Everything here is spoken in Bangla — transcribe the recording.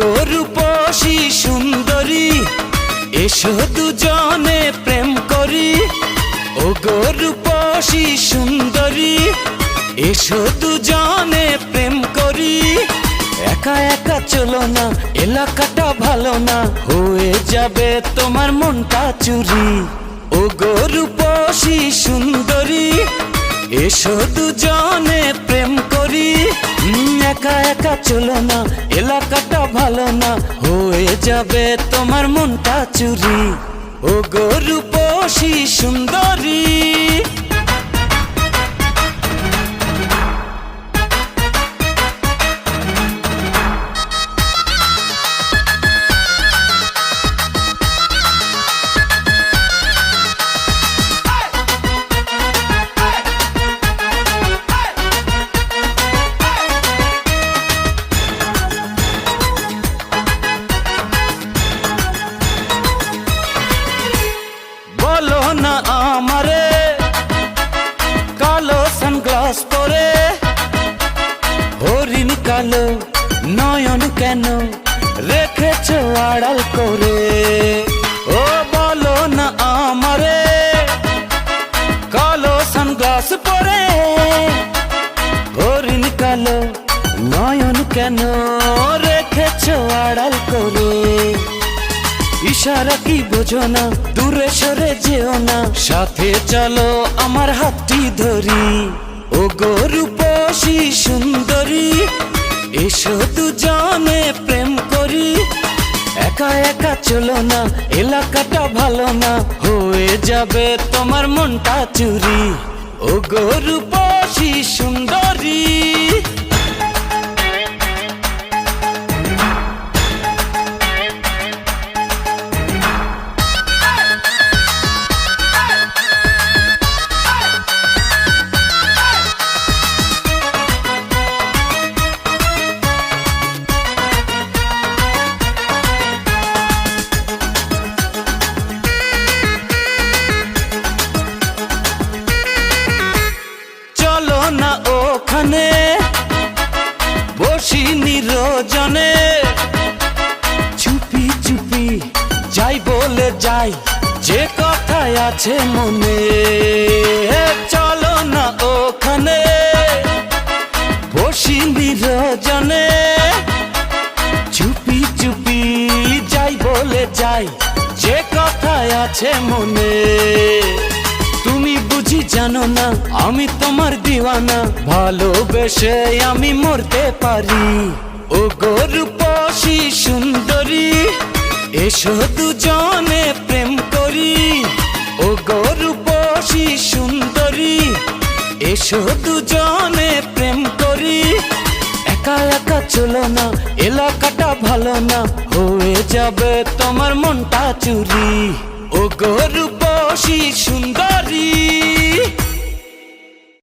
গরুপসী সুন্দরী, এসো দুজনে প্রেম করি। ও গরুপসী সুন্দরী, এসো দুজনে প্রেম করি। একা একা চলো না, এলাকাটা ভালো না, হয়ে যাবে তোমার মনটা চুরি। ও গরুপসী সুন্দরী, এসো দুজনে প্রেম একা চলে না এলাকাটা ভালো না হয়ে যাবে তোমার মনটা চুরি। ও গরুপসী সুন্দরী কালো নয়ন কেন রেখেছ আড়াল করে? ও বলো না আমারে, কালো সানগ্লাস পরে হরিণ কালো নয়ন কেন রেখেছ আড়াল করে? ইশারা কি বোঝো না, দূরে সরে যেও না, সাথে চলো আমার হাতটি ধরি। ও গরুপসী সুন্দরী এসো দুজনে প্রেম করি। একা একা চলো না, এলাকাটা ভালো না, হয়ে যাবে তোমার মনটা চুরি। ও গরু পশি সুন্দরী। নিরজনে চুপি চুপি যাই বলে যাই, যে কথায় আছে মনে। চলো না ওখানে, বসি নিরজনে চুপি চুপি যাই বলে যাই, যে কথায় আছে মনে। বুঝি জানো না আমি তোমার দিওয়ানা। ভালোবেসে আমি মরতে পারি। ও গরুপসী সুন্দরী, এসো দুজনে প্রেম করি। ও গরুপসী সুন্দরী, এসো দুজনে প্রেম করি। একা একা চলো না, এলাকাটা ভালো না, হয়ে যাবে তোমার মনটা চুরি। ও গরুপসী সুন্দরী